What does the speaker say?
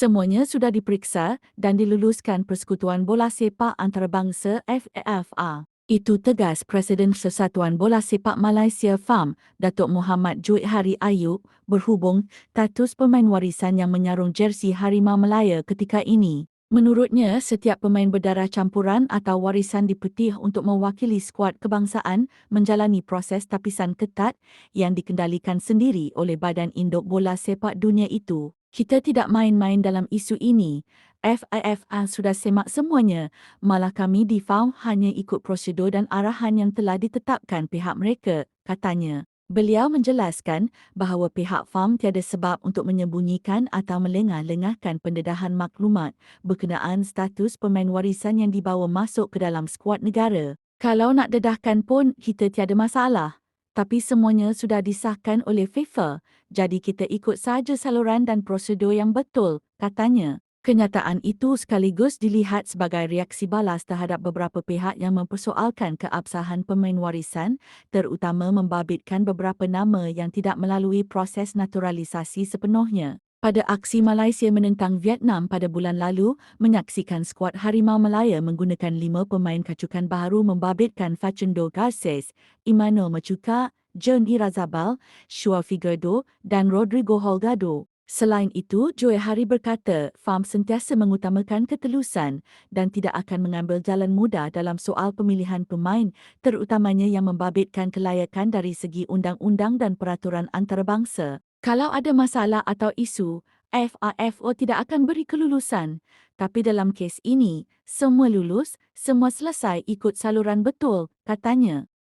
Semuanya sudah diperiksa dan diluluskan Persekutuan Bola Sepak Antarabangsa FAFA. Itu tegas Presiden Persatuan Bola Sepak Malaysia FAM, Datuk Muhammad Juid Hari Ayub, berhubung status pemain warisan yang menyarung jersey Harimau Melaya ketika ini. Menurutnya, setiap pemain berdarah campuran atau warisan dipetih untuk mewakili skuad kebangsaan menjalani proses tapisan ketat yang dikendalikan sendiri oleh Badan Induk Bola Sepak Dunia itu. Kita tidak main-main dalam isu ini. FIFA sudah semak semuanya. Malah kami di FAM hanya ikut prosedur dan arahan yang telah ditetapkan pihak mereka, katanya. Beliau menjelaskan bahawa pihak FAM tiada sebab untuk menyembunyikan atau melengah-lengahkan pendedahan maklumat berkenaan status pemain warisan yang dibawa masuk ke dalam skuad negara. Kalau nak dedahkan pun, kita tiada masalah. Tapi semuanya sudah disahkan oleh FIFA, jadi kita ikut saja saluran dan prosedur yang betul, katanya. Kenyataan itu sekaligus dilihat sebagai reaksi balas terhadap beberapa pihak yang mempersoalkan keabsahan pemain warisan terutama membabitkan beberapa nama yang tidak melalui proses naturalisasi sepenuhnya. Pada aksi Malaysia menentang Vietnam pada bulan lalu, menyaksikan skuad Harimau Malaya menggunakan lima pemain kacukan baru membabitkan Facundo Garces, Immanuel Machuca, John Irazabal, Shua Figueredo dan Rodrigo Holgado. Selain itu, Joy Hari berkata, FAM sentiasa mengutamakan ketelusan dan tidak akan mengambil jalan mudah dalam soal pemilihan pemain, terutamanya yang membabitkan kelayakan dari segi undang-undang dan peraturan antarabangsa. Kalau ada masalah atau isu, FAFO tidak akan beri kelulusan. Tapi dalam kes ini, semua lulus, semua selesai ikut saluran betul, katanya.